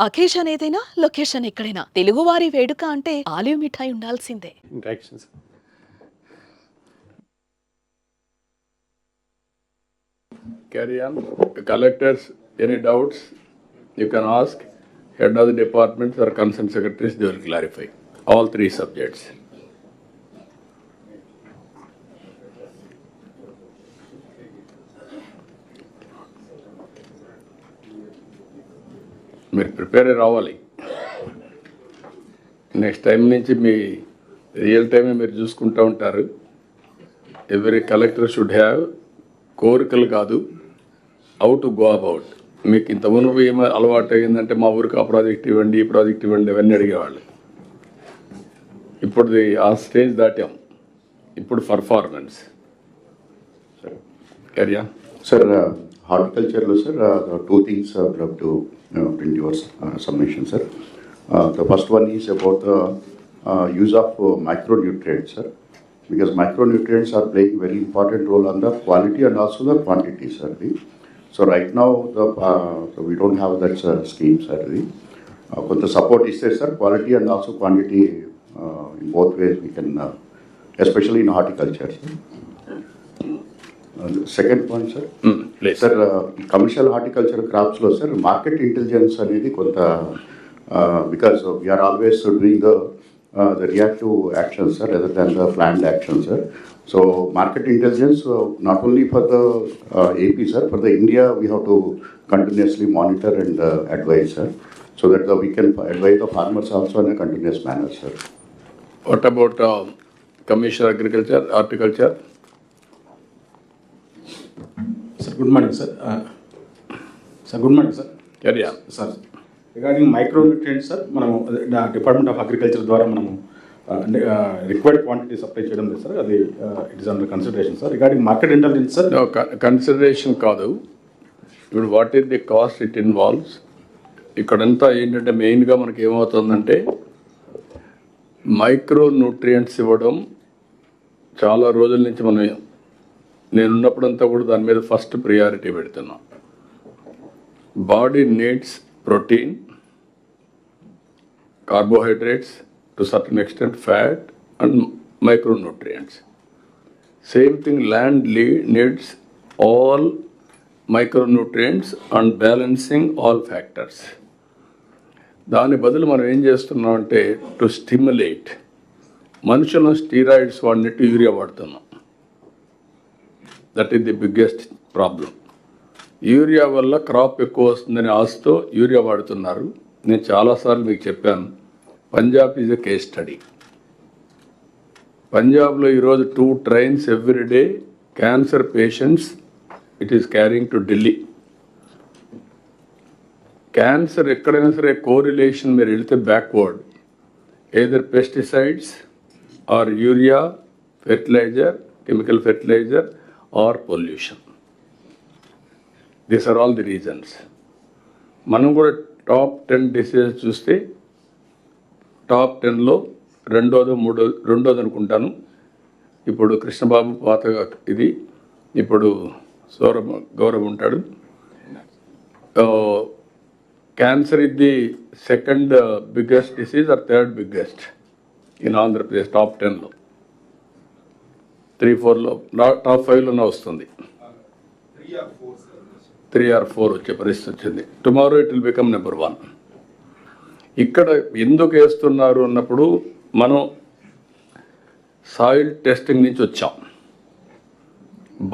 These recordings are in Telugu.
అకేషన్ ఏదైనా లొకేషన్ ఎక్కడైనా. తెలుగువారి వేడుక అంటే ఆలివ్ మిఠాయి ఉండాల్సిందే. Interactions carry on collectors any doubts you can ask head of departments or concern secretaries they'll clarify all three subjects మీరు ప్రిపేర్ రావాలి. నెక్స్ట్ టైం నుంచి మీ రియల్ టైమే మీరు చూసుకుంటూ ఉంటారు. ఎవరీ కలెక్టర్ షుడ్ హ్యావ్ కోరికలు కాదు. హౌ టు గో అబౌట్ మీకు ఇంత మునుపు ఏమో అలవాటు అయిందంటే మా ఊరికి ఆ ప్రాజెక్ట్ ఇవ్వండి ఈ ప్రాజెక్ట్ ఇవ్వండి అవన్నీ అడిగేవాళ్ళు. ఇప్పుడు ఆ స్టేజ్ దాటాం. ఇప్పుడు పర్ఫార్మెన్స్ కరియా Sir, horticulture, sir, uh, the two things I would love to uh, bring your uh, submission, sir. Uh, The first one is about the use of micronutrients, sir. Because micronutrients are playing very important role on the quality and also the quantity, sir. So right now, the, uh, so we don't have that scheme, sir. Uh, But the support is there, sir, quality and also quantity, uh, in both ways we can, especially in horticulture, sir. Point, sir. Please sir commercial horticulture క్రాప్స్లో sir market intelligence అనేది కొంత because we are always doing the the reactive action sir other than the planned action sir so market intelligence not only for the AP sir for the India we have to continuously monitor and advise sir so that the we can advise the farmers also in continuous manner sir what about commissioner agriculture horticulture sir good morning sir sir good morning sir Kariya sir regarding micro nutrients sir మనము డిపార్ట్మెంట్ ఆఫ్ అగ్రికల్చర్ ద్వారా మనము రిక్వైర్డ్ క్వాంటిటీ సప్లై చేయడం లేదు సార్ అది it is under consideration sir regarding market intelligence sir consideration కాదు. ఇప్పుడు what is the cost it involves ఇక్కడంతా ఏంటంటే మెయిన్గా మనకి ఏమవుతుందంటే మైక్రో న్యూట్రియంట్స్ ఇవ్వడం చాలా రోజుల నుంచి మనం నేనున్నప్పుడంతా కూడా దాని మీద ఫస్ట్ ప్రియారిటీ పెడుతున్నాం. Body needs protein carbohydrates to certain extent fat and micronutrients same thing land Lee needs all micronutrients and balancing all factors దాని బదులు మనం ఏం చేస్తున్నాం అంటే టు స్టిమ్యులేట్ మనుషులను స్టీరాయిడ్స్ వాడినట్టు యూరియా వాడుతున్నాం. That is the biggest problem urea వల్ల క్రాప్ ఎక్కువ వస్తుందని ఆశతో యూరియా వాడుతున్నారు. నేను చాలాసార్లు మీకు చెప్పాను. Punjab is a case study పంజాబ్లో ఈరోజు two trains every day cancer patients it is carrying to Delhi cancer ఎక్కడైనా సరే కోరిలేషన్ మీరు వెళితే backward either pesticides or urea fertiliser chemical fertiliser or pollution these are all the reasons మనం కూడా టాప్ టెన్ డిసీజెస్ చూస్తే టాప్ టెన్లో రెండోదో మూడో రెండోది అనుకుంటాను. ఇప్పుడు కృష్ణబాబు పాత ఇది ఇప్పుడు సౌరభ గౌరవ్ ఉంటాడు. క్యాన్సర్ ఇది the second biggest disease or third biggest in Andhra Pradesh top టెన్లో త్రీ ఫోర్లో టాప్ ఫైవ్లోనే వస్తుంది. త్రీ ఆర్ ఫోర్ వచ్చే పరిస్థితి వచ్చింది. Tomorrow it will become number one ఇక్కడ ఎందుకు వేస్తున్నారు అన్నప్పుడు మనం సాయిల్ టెస్టింగ్ నుంచి వచ్చాం.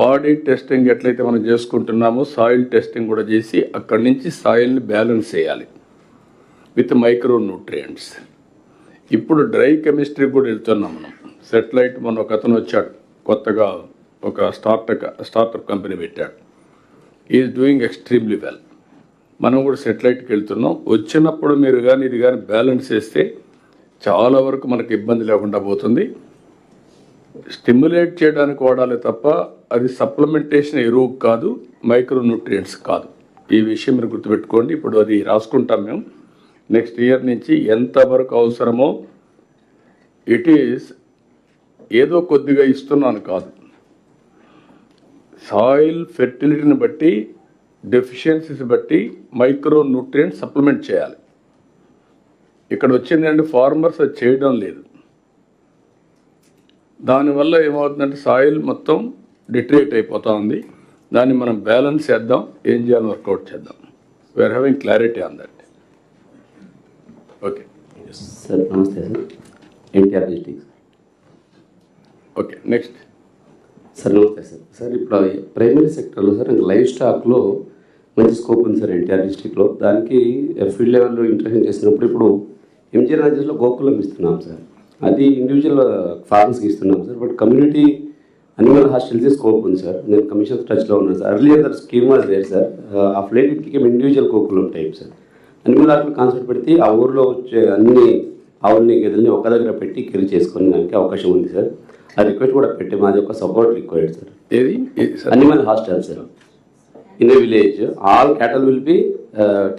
బాడీ టెస్టింగ్ ఎట్లయితే మనం చేసుకుంటున్నామో సాయిల్ టెస్టింగ్ కూడా చేసి అక్కడి నుంచి సాయిల్ని బ్యాలెన్స్ చేయాలి. విత్ మైక్రో న్యూట్రియంట్స్ ఇప్పుడు డ్రై కెమిస్ట్రీ కూడా వెళ్తున్నాం మనం. సెటిలైట్ మన ఒక అతను వచ్చాడు. కొత్తగా ఒక స్టార్టప్ స్టార్టప్ కంపెనీ పెట్టాడు ఈజ్ డూయింగ్ ఎక్స్ట్రీమ్లీ వెల్ మనం కూడా సెటిలైట్కి వెళ్తున్నాం. వచ్చినప్పుడు మీరు కానీ ఇది కానీ బ్యాలెన్స్ చేస్తే చాలా వరకు మనకు ఇబ్బంది లేకుండా పోతుంది. స్టిమ్యులేట్ చేయడానికి వాడాలి తప్ప అది సప్లిమెంటేషన్ ఎరువు కాదు మైక్రో న్యూట్రియంట్స్ కాదు. ఈ విషయం మీరు గుర్తుపెట్టుకోండి. ఇప్పుడు అది రాసుకుంటాం మేము. నెక్స్ట్ ఇయర్ నుంచి ఎంతవరకు అవసరమో ఇట్ ఈస్ ఏదో కొద్దిగా ఇస్తున్నాను కాదు. సాయిల్ ఫెర్టిలిటీని బట్టి డెఫిషియన్సీస్ బట్టి మైక్రో న్యూట్రియంట్ సప్లిమెంట్ చేయాలి. ఇక్కడ వచ్చిందంటే ఫార్మర్స్ అది చేయడం లేదు. దానివల్ల ఏమవుతుందంటే సాయిల్ మొత్తం డిట్రేట్ అయిపోతూ ఉంది. దాన్ని మనం బ్యాలెన్స్ చేద్దాం ఏం చేయాలి వర్కౌట్ చేద్దాం. We are having clarity on that okay sir నమస్తే sir NTR okay next sir నమస్తే సార్. సార్ ఇప్పుడు ప్రైమరీ సెక్టర్లో సార్ లైవ్ స్టాక్లో మంచి స్కోప్ ఉంది సార్ ఎన్టీఆర్ డిస్టిక్లో. దానికి ఫీల్డ్ లెవెల్లో ఇంట్రెక్షన్ చేసినప్పుడు ఇప్పుడు ఎంజీ రాజేష్లో గోకులం ఇస్తున్నాం సార్. అది ఇండివిజువల్ ఫార్మర్స్కి ఇస్తున్నాం sir but community animal hostels scope ఉంది సార్. నేను కమిషన్ టచ్లో ఉన్నాను sir. Earlier there scheme was లేదు sir. Of late it individual Gokulam type sir. Animal hostel concept పెడితే ఆ ఊర్లో వచ్చే అన్ని అవన్నీ గదుల్ని ఒక దగ్గర పెట్టి కెరీ చేసుకోవడానికి అవకాశం ఉంది సార్. ఆ రిక్వెస్ట్ కూడా పెట్టి మాది ఒక సపోర్ట్ రిక్వైర్డ్ సార్. ఏది? Animal hostel sir. In the village all cattle will be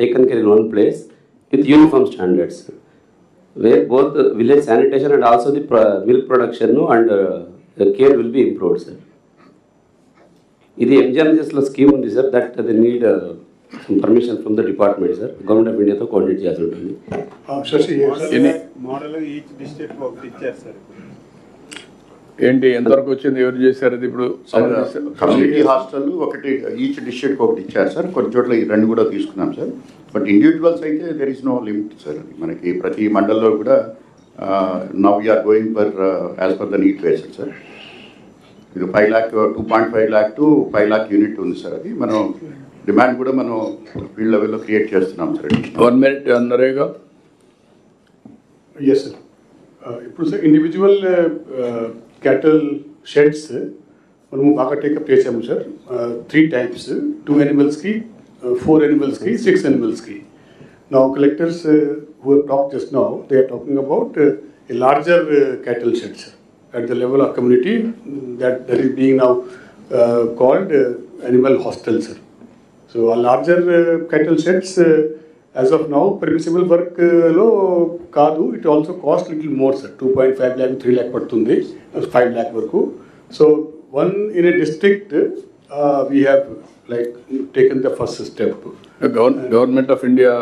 taken care in one place with uniform standards where both village sanitation and also the milk production and care will be improved sir. ఇది ఎంజిఎన్జిఎస్లో స్కీమ్ ఉంది sir that the need permission from the department sir government of ఇండియాతో coordinate చేయాల్సి ఉంటుంది. శశి ఎన్ని- మోడల్ ఈచ్ డిస్ట్రిక్ట్ ఒకటి ఇచ్చారు సార్ ఏంటి ఎంతవరకు వచ్చింది ఎవరు చేశారు అది ఇప్పుడు? కమ్యూనిటీ హాస్టల్ ఒకటి ఈచ్ డిస్ట్రిక్ట్ ఒకటి ఇచ్చారు సార్ కొన్ని చోట్ల ఈ రెండు కూడా తీసుకున్నాం సార్ బట్ ఇండివిజువల్స్ అయితే there is no limit sir మనకి ప్రతి మండల్లో కూడా now we are going for as per the need basis sir ఇది five lakh two point five lakh to five lakh unit ఉంది సార్ అది. మనం డిమాండ్ కూడా మనం ఫీల్డ్ లెవెల్లో క్రియేట్ చేస్తున్నాం sir one minute NREGA yes sir ఇప్పుడు సార్ ఇండివిజువల్ క్యాటల్ షెడ్స్ మనము బాగా టేకప్ చేసాము సార్ త్రీ టైప్స్ టూ యానిమల్స్కి ఫోర్ యానిమల్స్కి సిక్స్ యానిమల్స్కి నా collectors who talk just now they are talking about a larger cattle sheds at the level of community that, that is being now uh, called uh, animal hostel, sir. So a larger uh, cattle sheds, uh, as of now, permissible work uh, లో కాదు. It also cost little more sir two point five lakh three lakh పడుతుంది. ఫైవ్ ల్యాక్ వరకు. So one in a district we have like taken the first step government of India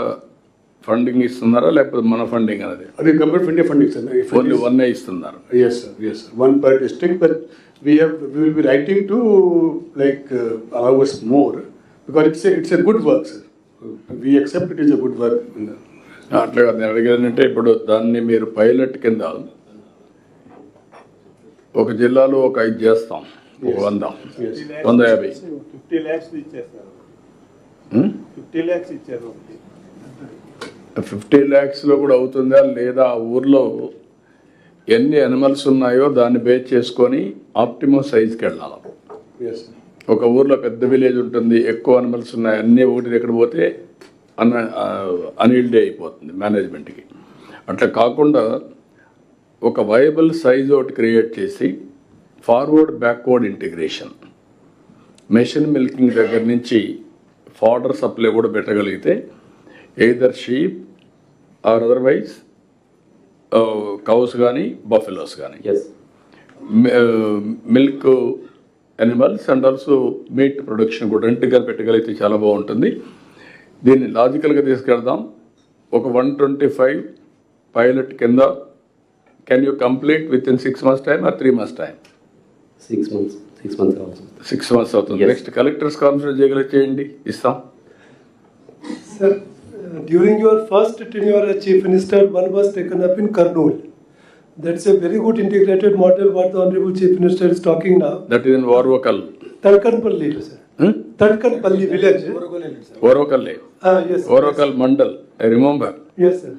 funding ఇస్తున్నారా? లేకపోతే మన ఫండింగ్ అనేది అది government of India funding sir only one ఇస్తున్నారు. Yes, sir. Yes, sir. One per district, but we have, we will be writing to like uh, allow us it's a good work, sir. We accept it is a good work. in the- అట్లా కాదు నేను అడిగేదంటే ఇప్పుడు దాన్ని మీరు పైలట్ కింద ఒక జిల్లాలో ఒక ఐదు చేస్తాం ఒక వంద. వంద యాభై ఫిఫ్టీ ల్యాక్స్ ఇచ్చేస్తారు హ్మ్? ఫిఫ్టీ ల్యాక్స్ ఇచ్చారు ఒకటి ఫిఫ్టీ ల్యాక్స్లో కూడా అవుతుందా లేదా ఆ ఊర్లో ఎన్ని అనిమల్స్ ఉన్నాయో దాన్ని బేస్ చేసుకొని ఆప్టిమం సైజ్కి వెళ్ళాలి. ఒక ఊర్లో పెద్ద విలేజ్ ఉంటుంది ఎక్కువ అనిమల్స్ ఉన్నాయి అన్నీ ఒకటి దగ్గర పోతే అన్ అన్ఈల్డే అయిపోతుంది మేనేజ్మెంట్కి అట్లా కాకుండా ఒక వయబుల్ సైజ్ ఒకటి క్రియేట్ చేసి forward backward integration machine milking దగ్గర నుంచి ఫాడర్ సప్లై కూడా పెట్టగలిగితే either sheep or otherwise cows కానీ బఫెలోస్ కానీ milk animals and also meat production కూడా రెండుగా పెట్టగలిగితే చాలా బాగుంటుంది. దీన్ని లాజికల్గా తీసుకెళ్దాం. ఒక వన్ ట్వంటీ ఫైవ్ పైలట్ కింద can you complete with in six months time or three months time six months six months six months అవుతుంది. నెక్స్ట్ కలెక్టర్స్ కాన్ఫరెన్స్ చేయగలిగి చేయండి. ఇస్తాం. Uh, during your first tenure as Chief Minister, one was taken up in Kurnool. That's a very good integrated model what the Honorable Chief Minister is talking now. That is in Orvakal Tadkanpalli, sir. Tadkanpalli village. ఓర్వకల్లే Ah, yes. sir. Orvakal mandal I remember Yes, sir.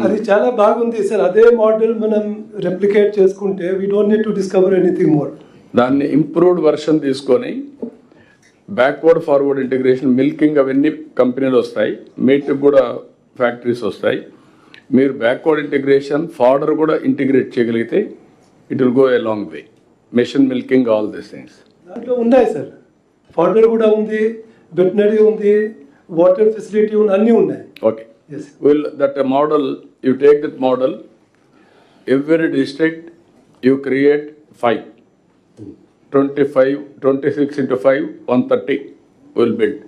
అది చాలా బాగుంది సార్ అదే మోడల్ మనం రెప్లికేట్ చేసుకుంటే we don't need to discover anything more దాన్ని ఇంప్రూవ్డ్ వర్షన్ తీసుకొని బ్యాక్వర్డ్ ఫార్వర్డ్ ఇంటిగ్రేషన్ మిల్కింగ్ అవన్నీ కంపెనీలు వస్తాయి మీట్ కూడా ఫ్యాక్టరీస్ వస్తాయి మీరు బ్యాక్వర్డ్ ఇంటిగ్రేషన్ ఫార్డర్ కూడా ఇంటిగ్రేట్ చేయగలిగితే it will go a long way machine milking all this things దాంట్లో ఉన్నాయి సార్. ఫార్డర్ కూడా ఉంది వెటనరీ ఉంది వాటర్ ఫెసిలిటీ ఉంది అన్నీ ఉన్నాయి. Okay yes will that a model you take that model every district you create five. 25 26 into 5 130 will build.